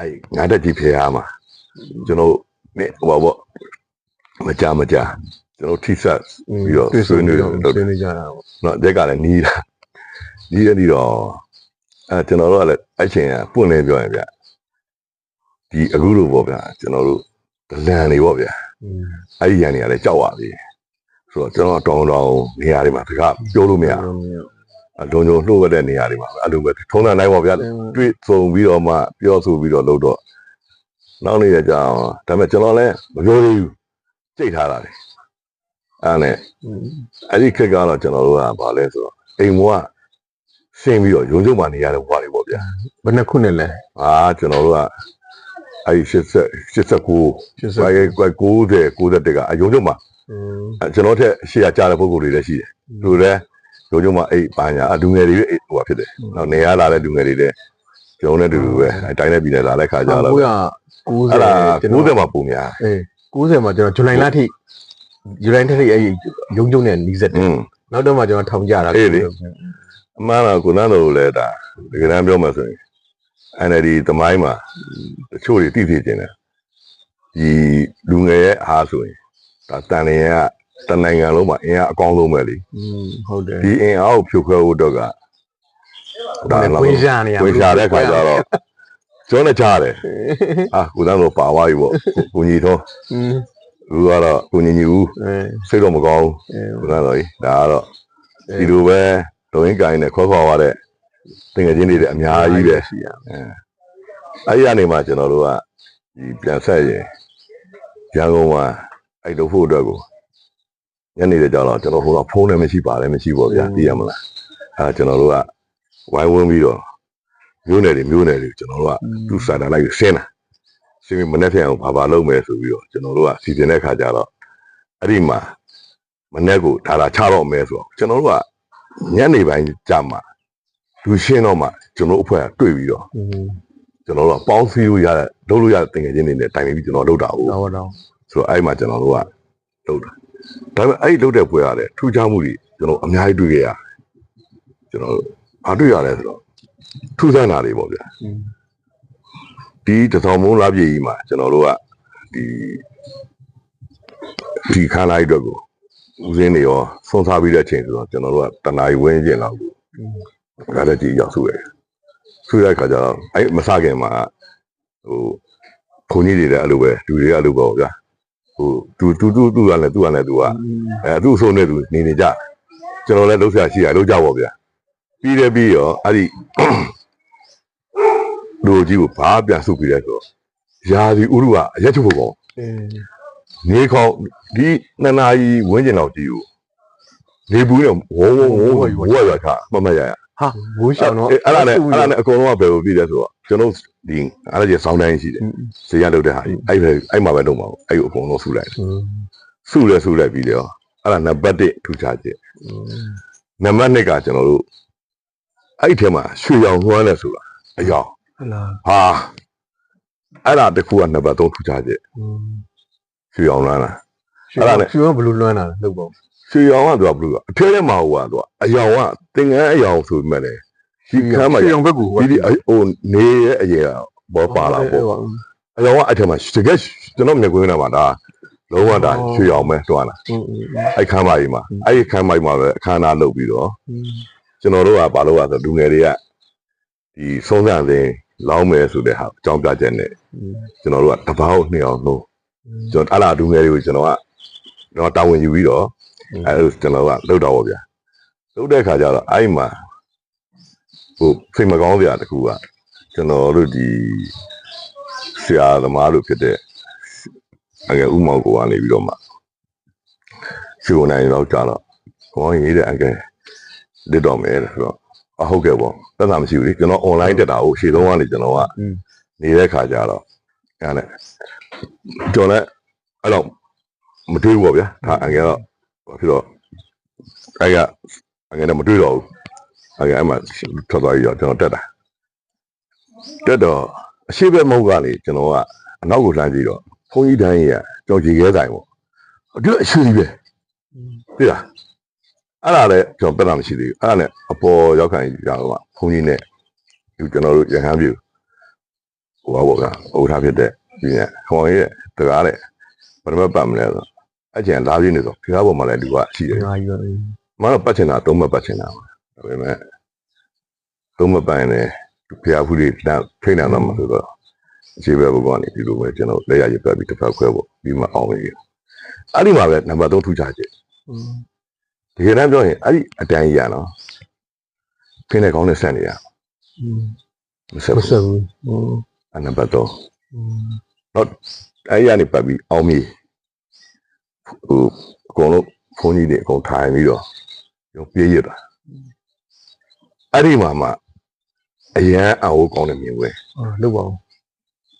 အဲ့ငါတက်ကြီးဖေဟာမှာကျွန်တော်နေဟိုပါပေါ့မကြမကြကျွန်တော်ထိဆက်ပြီးတော့တွေ့ဆွေးနွေးတော့တော့ဆွေးနွေးကြတာပေါ့နော်တက်ကလည်းနီးတာနီးရပြီးတော့အဲကျွန်တော်တို့ကလည်းအဲ့ချိန်ကပွင့်လင်းပြောရင်ဗျဒီအခုလိုပေါ့ဗျာကျွန်တော်တို့ဒလန်တွေပေါ့ဗျာอืมအဲ့ဒီရန်တွေကလည်းကြောက်ပါပြီဆိုတော့ကျွန်တော်တောင်းတောင်းနေရာတွေမှာတကပြောလို့မရဘူး လုံလုံလှုပ်ရတဲ့နေရာတွေမှာအဲ့လိုပဲထုံးတာနိုင်ပါဗျာတွေ့ဆုံပြီးတော့မှပြောဆိုပြီးတော့လုပ်တော့နောက်နေရကြအောင်ဒါပေမဲ့ကျွန်တော်လည်းမပြောသေးဘူးစိတ်ထားတာလေအဲ့နဲ့အဲ့ဒီခက်ကတော့ကျွန်တော်တို့ကဘာလဲဆိုတော့အိမ်ဘွားဆင်းပြီးတော့ရုံချုပ်မှနေရတဲ့ဘွားတွေပေါ့ဗျာဘယ်နှခုနဲ့လဲအာကျွန်တော်တို့ကအဲ့ဒီ80 89 89 90 91ကအရုံချုပ်မှကျွန်တော်ထက်ရှေ့ရကြတဲ့ပုံစံတွေလည်းရှိတယ်သူလည်း ရုံကျုံမှအဲ့ဘာညာအလူငယ်တွေပဲဟိုပါဖြစ်တယ်နောက်နေရလာတဲ့လူငယ်တွေလည်းကျုံတဲ့တူတူပဲအဲ့တိုင်းနဲ့ပြည်နယ်လာတဲ့ခါကြတော့990အဲ့ဒါကျွန်တော်90မှာပုံများအေး90မှာကျွန်တော်ဇူလိုင်လထိဇူလိုင်ထိအဲ့ရုံးကျုံနဲ့နီးစက်တယ်อืมနောက်တော့မှကျွန်တော်ထောင်ကြတာအေးလေအမှန်တော့ကိုနန်းတို့လည်းဒါတကယ်တမ်းပြောမှဆိုရင် NLD သမိုင်းမှာတချို့တွေသိသိကျင်တယ်ဒီလူငယ်ရဲ့အားဆိုရင်ဒါတန်လျင်က တနိုင်ငံလုံးမှာအင်အားအကောင်းဆုံးပဲလေ อืมဟုတ်တယ် ဒီအင်အားကိုဖြိုခွဲဖို့တော့က ဒါလည်းဝင်ရှာနေရ ဝင်ရှာတဲ့ခါကျတော့ကျောင်းနဲ့ကြားတယ်အာကိုနန်းတို့ပါသွားပြီပေါ့ကိုညီတော် อืม လူကတော့ကိုညီညီဦး အဲ စိတ်တော့မကောင်း အဲ ဘူးကိုနန်းတော်ကြီးဒါကတော့ဒီလိုပဲလုံရင်းကိုင်းနဲ့ခေါ်ခေါ်ရတဲ့တင်ငယ်ချင်းတွေလည်းအများကြီးပဲ ရှိရ အဲ့ဒီကနေမှကျွန်တော်တို့ကဒီပြန်ဆက်ရင်ရန်ကုန်မှာအဲ့လိုဖို့အတွက်ကို ညနေတဲ့ကြောင်တော့ကျွန်တော်ဟိုတော့ဖုန်းလည်းမရှိပါလည်းမရှိပေါ့ဗျာသိရမလားအဲကျွန်တော်တို့ကဝိုင်းဝန်းပြီးတော့မျိုးနယ်တွေမျိုးနယ်တွေကျွန်တော်တို့ကသူ့စာတန်လိုက်ဆင်းတာဆင်းပြီးမနေ့ပြန်အောင်ဘာဘာလုပ်မယ်ဆိုပြီးတော့ကျွန်တော်တို့ကစီစဉ်တဲ့ခါကျတော့အဲ့ဒီမှာမနေ့ကိုဒါလာချတော့မယ်ဆိုတော့ကျွန်တော်တို့ကညနေပိုင်းကြာမှလူရှင်းတော့မှကျွန်တော်တို့အဖွဲ့ကတွေ့ပြီးတော့อืมကျွန်တော်တို့ကပေါင်းစည်းလို့ရတဲ့လုပ်လို့ရတဲ့တင်ငယ်ချင်းတွေနဲ့တိုင်ပြီးကျွန်တော်လုပ်တာဟုတ်တော့တော့ဆိုတော့အဲ့မှာကျွန်တော်တို့ကလုပ်တာ ဒါပေမဲ့အဲ့ဒီလုပ်တဲ့ပွဲရတယ်ထူးခြားမှုတွေကျွန်တော်အများကြီးတွေ့ခဲ့ရတယ်ကျွန်တော်ဘာတွေ့ရလဲဆိုတော့ထူးဆန်းတာတွေပေါ့ဗျာอืมဒီတစောင်းမုံလာပြည်ကြီးမှာကျွန်တော်တို့ကဒီဒီခန်းလိုက်အတွက်ကိုဦးစင်းတွေရောဆုံးစားပြီးတဲ့အချိန်ဆိုတော့ကျွန်တော်တို့ကတနားရီဝင်းကျင်လောက်ကိုဒါလည်းကြည့်ရောက်စုရတယ်စုရတဲ့ခါကျတော့အဲ့မစခင်မှာဟိုခုန်ကြီးတွေလည်းအဲ့လိုပဲလူတွေကအဲ့လိုပေါ့ဗျာ ဟိုသူသူသူသူကလည်းသူကလည်းသူကအဲသူ့အဆုံးနဲ့သူနေနေကြကျွန်တော်လည်းလှုပ်ရှားရှိရလှုပ်ကြပါဗျာပြီးတယ်ပြီးရောအဲ့ဒီလူကြီးကိုဘာပြန်စုပြီးလဲဆိုတော့ယာဒီဥရုကအရက်ချုပ်ဖို့ကောင်းအဲနေခေါင်ဒီနှစ်နာရီဝင်းကျင်တော့ကြည့်ဦးနေဘူးနဲ့ဝုံဝုံဝုံဝဝရခမမရရ ဟာမိုးရှောင်တော့အဲ့ဒါနဲ့အဲ့ဒါနဲ့အကုန်လုံးကဘယ်လိုပြည်လဲဆိုတော့ကျွန်တော်ဒီအားရဆောင်းတိုင်းရှိတယ်ဈေးရလုပ်တဲ့ဟာအဲ့ဘယ်အဲ့မှာပဲလုပ်မှာပေါ့အဲ့ကိုအကုန်လုံးစုလိုက်တယ်စုလဲစုလိုက်ပြီးလေရောအဲ့ဒါနံပါတ်1ထူခြားချက်နံပါတ်2ကကျွန်တော်တို့အဲ့ထဲမှာရွှေရောင်လွှမ်းလဲဆိုတာအယောင်ဟာအဲ့ဒါတခုကနံပါတ်3ထူခြားချက်ရွှေရောင်လွှမ်းလားအဲ့ဒါနဲ့ရွှေရောင်ဘယ်လိုလွှမ်းတာလဲလုပ်ပါဦး ရှေရောင်ကသူကဘလို့ကအထဲထဲမှာဟိုကသူကအယောင်ကသင်္ကန်းအယောင်ဆိုပေမဲ့လေဒီခမ်းမှာရှေရောင်ဘက်ကူဒီဒီဟိုနေရဲ့အရေကဘောပါလာပေါ့အယောင်ကအထဲမှာတကယ်ကျွန်တော်မြင်ကွင်းလာမှာဒါလုံးဝဒါရွှေအောင်ပဲတွားလာအဲ့ခမ်းပါကြီးမှာအဲ့ခမ်းပါကြီးမှာပဲအခမ်းအနားလုပ်ပြီးတော့ကျွန်တော်တို့ကဘာလို့လဲဆိုလူငယ်တွေကဒီဆုံးဆန်တဲ့လောင်းမယ်ဆိုတဲ့ဟာအကြောင်းပြချက်နဲ့ကျွန်တော်တို့ကတပောက်နှစ်အောင်လို့ကျွန်တော်အလားလူငယ်တွေကိုကျွန်တော်ကကျွန်တော်တာဝန်ယူပြီးတော့ အဲ့လိုကျွန်တော်ကလှုပ်တော့ဗောဗျာလှုပ်တဲ့ခါကျတော့အဲ့မှာဟိုစိတ်မကောင်းစရာတခုကကျွန်တော်တို့ဒီဆရာသမားတို့ဖြစ်တဲ့အငယ်ဥမောင်ကိုကနေပြီးတော့မှစီဝန်နိုင်တော့ကြာတော့ခေါင်းရေးတဲ့အငယ်လက်တော့မယ်ဆိုတော့အဟုတ်ကဲ့ပေါ့သက်သာမရှိဘူးလေကျွန်တော် online တက်တာကိုရှေ့တုန်းကနေကျွန်တော်ကနေတဲ့ခါကျတော့အဲ့နဲ့ကျွန်တော်လည်းအဲ့တော့မတွေးဘူးဗောဗျာဒါအငယ်တော့ဘာ ဖြစ်တော့အဲ့ကအငယ်နဲ့မတွေ့တော့ဘူးအဲ့ကအဲ့မှာထွက်သွားပြီးတော့ကျွန်တော်တက်တာတက်တော့အရှိဘက်မဟုတ်ကနေကျွန်တော်ကအနောက်ကိုလှမ်းကြည့်တော့ဘုန်းကြီးတန်းကြီးကကြော်ကြည်ခဲဆိုင်ပေါ့အတွအရှိကြီးပဲသိလားအဲ့ဒါလည်းကျွန်တော်ပြတ်တာမရှိသေးဘူးအဲ့ဒါနဲ့အပေါ်ရောက်ခံရတော့ဘုန်းကြီးနဲ့ဒီကျွန်တော်တို့ရဟန်းပြူဟဟိုပါဗျာဥထားဖြစ်တဲ့ဒီနေ့ခေါင်းရဲ့တကားတဲ့ဘယ်မှာပတ်မလဲဆို အကျန်လာပြင်းနေတော့ဖျားပေါ်မှာလည်းလူကရှိတယ်အားကြီးပါပဲမတော့ပတ်ချင်တာသုံးမပတ်ချင်တာပါဒါပေမဲ့သုံးမပိုင်နဲ့ဖျားဖူးတွေဖိနေတော့မှဆိုတော့အခြေပဲဘုကနေဒီလိုပဲကျွန်တော်လက်ရရပြပြီးတစ်ဖက်ခွဲပေါ့ပြီးမှအောင်ပြီအဲ့ဒီမှာပဲနံပါတ်3ထူချချက်တကယ်တမ်းပြောရင်အဲ့ဒီအတန်ကြီးရနော်ဖိနေကောင်းနဲ့ဆက်နေရမဆက်ဘူးမဆက်ဘူးအဲ့နံပါတ်3တော့အဲ့ရနေပတ်ပြီးအောင်ပြီ ဟိုအကုန်လုံးဖုန်းကြီးတွေအကုန်ထိုင်ပြီးတော့ရုံပြေးရတာအဲ့ဒီမှာမှအရန်အဝကောင်းတဲ့မြင်ကွယ်အာလောက်ပါဦး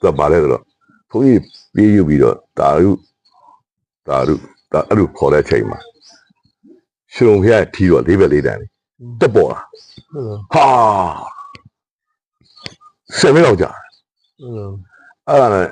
သူကဘာလဲဆိုတော့ဘုန်းကြီးပြေးယူပြီးတော့တာရုတာရုတာအဲ့လိုခေါ်တဲ့ချိန်မှာရှင်ုံဖျားထီတော့လေးပဲလေးတန်းလေးတက်ပေါ်လာဟုတ်လားဟာဆယ်မိနစ်လောက်ကြာဟုတ်လားအဲ့ဒါနဲ့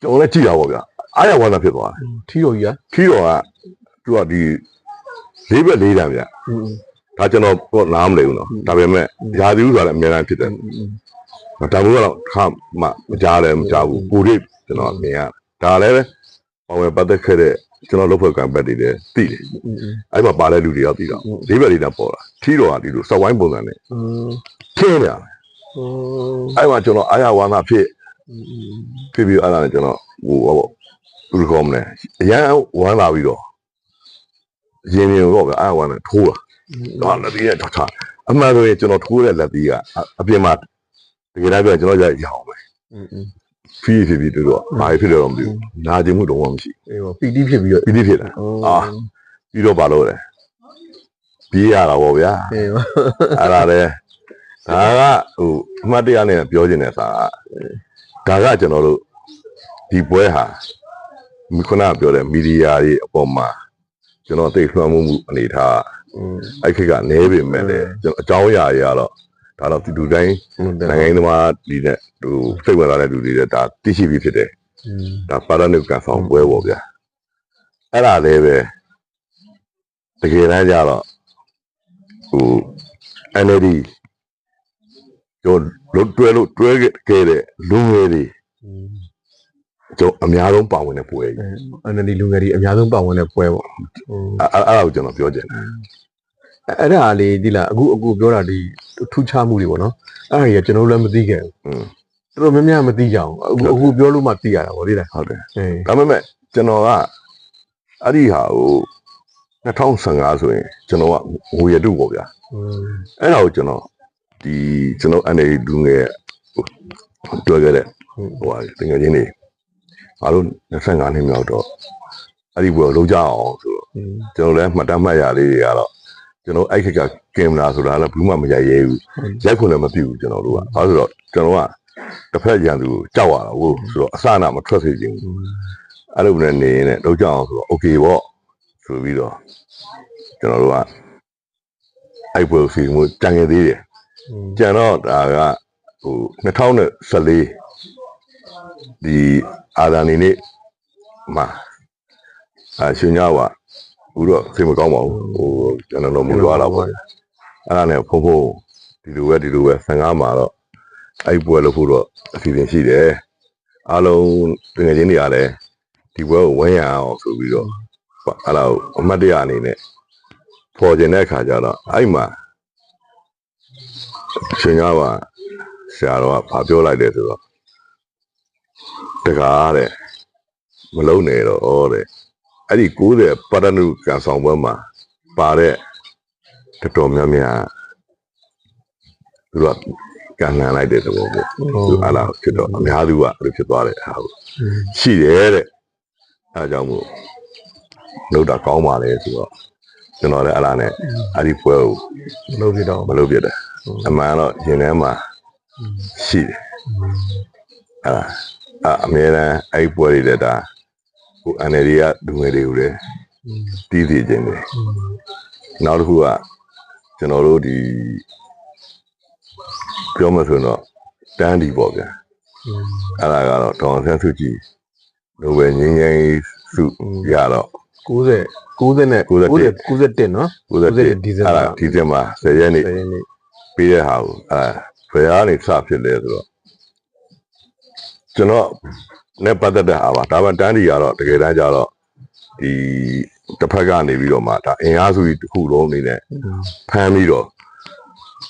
ကျွန်တော်လည်းကြည့်ရပါဗျာ အားရဝါသာဖြစ်သွားတယ်ထီတော်ကြီးอ่ะခီးတော်ကသူကဒီလေးဘက်လေးတန်ဗျဒါကျွန်တော်တော့နားမလည်ဘူးနော်ဒါပေမဲ့ရာသီဥစွာလည်းအများအားဖြစ်တယ်ဒါမျိုးကတော့ခမမကြားလည်းမကြားဘူးကိုရိကျွန်တော်မြင်ရဒါလည်းပဲပေါ်ဝယ်ပတ်သက်ခဲ့တဲ့ကျွန်တော်လုတ်ဖွဲ့ကံပတ်တွေလည်းသိတယ်အဲ့မှာပါတဲ့လူတွေရောသိတော့လေးဘက်လေးတန်ပေါ်လာထီတော်ကဒီလိုစောက်ဝိုင်းပုံစံနဲ့ခင်းရတယ်အဲ့မှာကျွန်တော်အာရဝါနာဖြစ်ဖြစ်ပြီးအဲ့ဒါနဲ့ကျွန်တော်ဟိုပေါ့ ဘယ်လိုကောင်းမလဲအရန်ဝမ်းလာပြီးတော့ရင်ရင်တော့ဗျအားဝမ်းနဲ့ထိုးလာတော့လက်သေးရတော့ထားအမှန်ဆိုရင်ကျွန်တော်ထိုးတဲ့လက်သေးကအပြင်မှာတကယ်တော့ကျွန်တော်ရရအောင်ပဲဖီးဖြစ်ပြီးတော့ဘာဖြစ်လို့မသိဘူးနာကျင်မှုတော့မရှိအေးပီတိဖြစ်ပြီးတော့ပီတိဖြစ်လာအာပြီးတော့ဘာလုပ်လဲပြေးရတာပေါ့ဗျာအေးအဲ့ဒါလေဒါကဟိုအမှတ်တရနဲ့ပြောချင်တဲ့စာကဒါကကျွန်တော်တို့ဒီပွဲဟာ ခုနကပြောတဲ့မီဒီယာတွေအပေါ်မှာကျွန်တော်သိလွှမ်းမိုးမှုအနေထားအဲ့ခေတ်ကနည်းပေမဲ့လည်းကျွန်တော်အကြောင်းအရာတွေကတော့ဒါတော့ဒီလူတိုင်းနိုင်ငံသမားဒီနဲ့ဟိုစိတ်ဝင်စားတဲ့လူတွေတဲ့ဒါသိရှိပြီးဖြစ်တယ်ဒါပါရနုကဆောင်ပွဲပေါ့ဗျာအဲ့ဒါလည်းပဲတကယ်တမ်းကျတော့ဟို NLD ကျော်လွတ်တွဲလို့တွဲခဲ့တဲ့လူငယ်တွေ ကျွန်တော်အများဆုံးပါဝင်တဲ့ပွဲကြီးအန်ဒီလူငယ်တွေအများဆုံးပါဝင်တဲ့ပွဲပေါ့အဲ့အဲ့ဒါကိုကျွန်တော်ပြောချင်တယ်အဲ့ဒါလေးဒီလားအခုအခုပြောတာဒီထူးခြားမှုတွေပေါ့နော်အဲ့ဒါကြီးကကျွန်တော်လည်းမသိခဲ့ဘူးတော်တော်များများမသိကြအောင်အခုအခုပြောလို့မှသိရတာပေါ့လေဟုတ်တယ်ဒါပေမဲ့ကျွန်တော်ကအဲ့ဒီဟာကို2015ဆိုရင်ကျွန်တော်ကငွေရတုပေါ့ဗျာအဲ့ဒါကိုကျွန်တော်ဒီကျွန်တော် NLD လူငယ်တွဲခဲ့တဲ့ဟိုဟာတကယ်ချင်းနေ ငါတို့25နှစ်မြောက်တော့အဲ့ဒီဘွယ်လုံးကြအောင်ဆိုတော့ကျွန်တော်လည်းမှတ်တမ်းမှတ်ရလေးတွေကတော့ကျွန်တော်အဲ့ခက်ကကင်မရာဆိုတာလည်းဘူးမှမရိုက်ရဲဘူးရိုက်ခွင့်လည်းမပြုဘူးကျွန်တော်တို့ကအဲဆိုတော့ကျွန်တော်ကတစ်ဖက်ရန်သူကိုကြောက်ရတာဟုတ်ဆိုတော့အစနာမထွက်စေချင်ဘူးအဲ့လိုနဲ့နေနေတော့ကြောက်အောင်ဆိုတော့ okay ပေါ့ဆိုပြီးတော့ကျွန်တော်တို့ကအဲ့ဘွယ်စီမှုတန်ငယ်သေးတယ်ကျန်တော့ဒါကဟို2014ဒီ အာဇာနည်နေ့မှာအရှင်ညဝဘူးတော့စိတ်မကောင်းပါဘူးဟိုကျွန်တော်တို့မူသွားတာပေါ့အဲ့ဒါနဲ့ဖုံဖုံဒီလိုပဲဒီလိုပဲ15မှာတော့အဲ့ပွဲလို့ဖို့တော့အစီအစဉ်ရှိတယ်အားလုံးငွေချင်းတွေကလည်းဒီပွဲကိုဝန်းရအောင်ဆိုပြီးတော့အဲ့ဒါကိုအမှတ်တရအနေနဲ့ပေါ်ကျင်တဲ့အခါကျတော့အဲ့မှာရှင်ကားပါဆရာတော်ကဘာပြောလိုက်တယ်ဆိုတော့ တကားတဲ့မလုံးနဲ့တော့ဩတဲ့အဲ့ဒီ90ပါရဏုကန်ဆောင်ပွဲမှာပါတဲ့တော်တော်များများသူကကန်နန်လိုက်တဲ့သဘောပေါ့သူအဲ့ဒါဖြစ်တော့အများသူကအဲ့လိုဖြစ်သွားတဲ့ဟာကိုရှိတယ်တဲ့အဲဒါကြောင့်မို့လို့တာကောင်းပါလေဆိုတော့ကျွန်တော်လည်းအဲ့ဒါနဲ့အဲ့ဒီပွဲကိုမလုပ်ပြတော့မလုပ်ပြတယ်အမှန်တော့ရင်ထဲမှာရှိတယ်အဲ့ဒါ အအမြဲတမ်းအဲ့ဒီပွဲတွေတဲ့ဒါဟို NLD ကလူငယ်တွေကိုလည်းတီးတည်ခြင်းတယ်နောက်တစ်ခုကကျွန်တော်တို့ဒီပြောမှဆိုရင်တော့တန်းဒီပေါ့ဗျာအဲ့ဒါကတော့ဒေါအောင်ဆန်းစုကြည်လိုပဲငင်းငင်းစုရတော့90 90နဲ့91 90 91နော်91ဒီဇင်အဲ့ à, ဘာဒါဒီဇင်ဘာ10ရက်နေ့10ရက်နေ့ပေးတဲ့ဟာကိုအဲဘယ်ကနေစဖြစ်လဲဆိုတော့ ကျွန်တော်နဲ့ပတ်သက်တဲ့အားပါဒါမှတန်းတီကတော့တကယ်တမ်းကျတော့ဒီတစ်ဖက်ကနေပြီးတော့မှဒါအင်အားစုကြီးတစ်ခုလုံးအနေနဲ့ဖမ်းပြီးတော့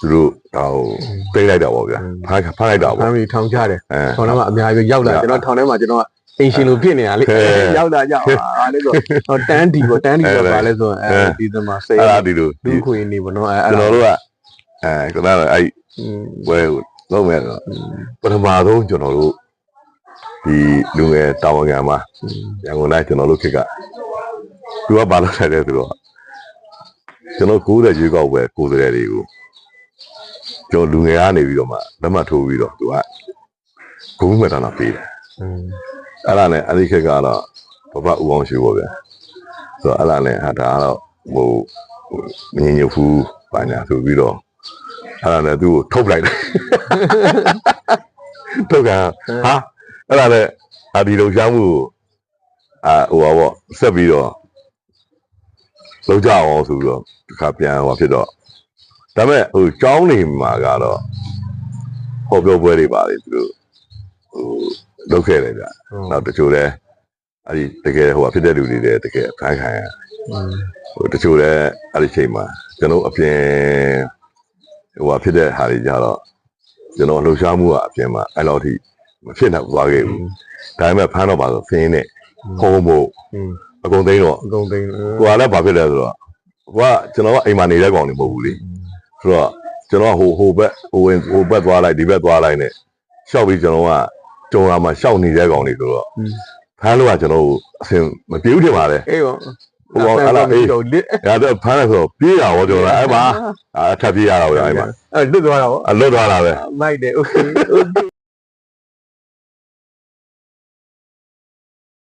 သူတို့ဒါဟိုပြိလိုက်တာပေါ့ဗျာဖမ်းဖမ်းလိုက်တာဖပေါ့မ်းပြီးထောင်ချတယ်အဲထောင်ထဲမှာအများကြီးရောက်လာကျွန်တော်ထောင်ထဲမှာကျွန်တော်အင်ရှင်လိုဖြစ်နေတာလေဟဲ့ရောက်လာကြပါလေဆိုတော့တန်းဒီပေါ့တန်းဒီပေါ့ပါလဲဆိုတော့အဲဒီသမားစိတ်အဲ့ဒါဒီလိုလူခွေနေပေါ့နော်အဲကျွန်တော်တို့ကအဲခဏတော့အဲ့อืมဝဲကိုလုံးမဲ့တော့ပထမဆုံးကျွန်တော်တို့ ဒီလူငယ်တာဝန်ခံမှာရန်ကုန်တိုင်းကျွန်တော်တို့ခက်ကသူကဘာလုပ်ထိုင်လဲဆိုတော့ကျွန်တော်ကိုးတဲ့ရွေးကောက်ပွဲကိုယ်စားလှယ်တွေကိုကျွန်တော်လူငယ်ကနေပြီးတော့မှလက်မှတ်ထိုးပြီးတော့သူကဂုဏ်မှတ်တာနာပေးတယ်อืมအဲ့ဒါနဲ့အဲ့ဒီခက်ကတော့ဘဘဦးအောင်ရှိပေါ့ဗျာဆိုတော့အဲ့ဒါနဲ့ဟာဒါကတော့ဟိုဟိုမငြင်းညဖူးပါညာဆိုပြီးတော့အဲ့ဒါနဲ့သူ့ကိုထုတ်ပလိုက်တယ်ထုတ်ကန်ဟာ အဲ့ဒါနဲ့အဒီလုံရှားမှုကိုအာဟိုပါပေါ့ဆက်ပြီးတော့လောက်ကြအောင်ဆိုပြီးတော့ဒီခါပြန်ဟောဖြစ်တော့ဒါပေမဲ့ဟိုကျောင်းနေမှာကတော့ဟောပြောပွဲတွေပါလေသူတို့ဟိုလုပ်ခဲ့တယ်ဗျနောက်တချို့လည်းအဲ့ဒီတကယ်ဟိုဟာဖြစ်တဲ့လူတွေလည်းတကယ်ဖမ်းခံရဟိုတချို့လည်းအဲ့ဒီချိန်မှာကျွန်တော်အပြင်ဟိုဟာဖြစ်တဲ့ဟာတွေကြတော့ကျွန်တော်လှူရှားမှုကအပြင်မှာအဲ့လောက်ထိ မဖြစ်နိုင်သွားခဲ့ဘူးဒါပေမဲ့ဖမ်းတော့ပါဆိုဖင်းနဲ့ဖုံးဖို့ อืม အကုန်သိမ်းတော့ အကုန်သိန်း ကိုကလည်းဘာဖြစ်လဲဆိုတော့ကိုကကျွန်တော်ကအိမ်မှာနေတဲ့ကောင်တွေမဟုတ်ဘူးလေဆိုတော့ကျွန်တော်ကဟိုဟိုဘက်ဟိုဝင်ဟိုဘက်သွားလိုက်ဒီဘက်သွားလိုက်နဲ့ရှောက်ပြီးကျွန်တော်ကကြုံလာမှာရှောက်နေတဲ့ကောင်တွေဆိုတော့ ဖမ်းလို့ကကျွန်တော်တို့အဆင်မပြေဘူးထင်ပါတယ် အေးရော ဟိုကောင်အဲ့ဒါအေး တော့လစ် ။ဒါတော့ဖမ်းရဆိုတော့ပြေးတာဟောကျွန်တော်အဲ့မှာအာထပ်ပြေးရတာပဲအဲ့မှာ အဲ့လွတ်သွားတာဗော အလွတ်သွားတာပဲ မိုက်တယ်โอเคโอเค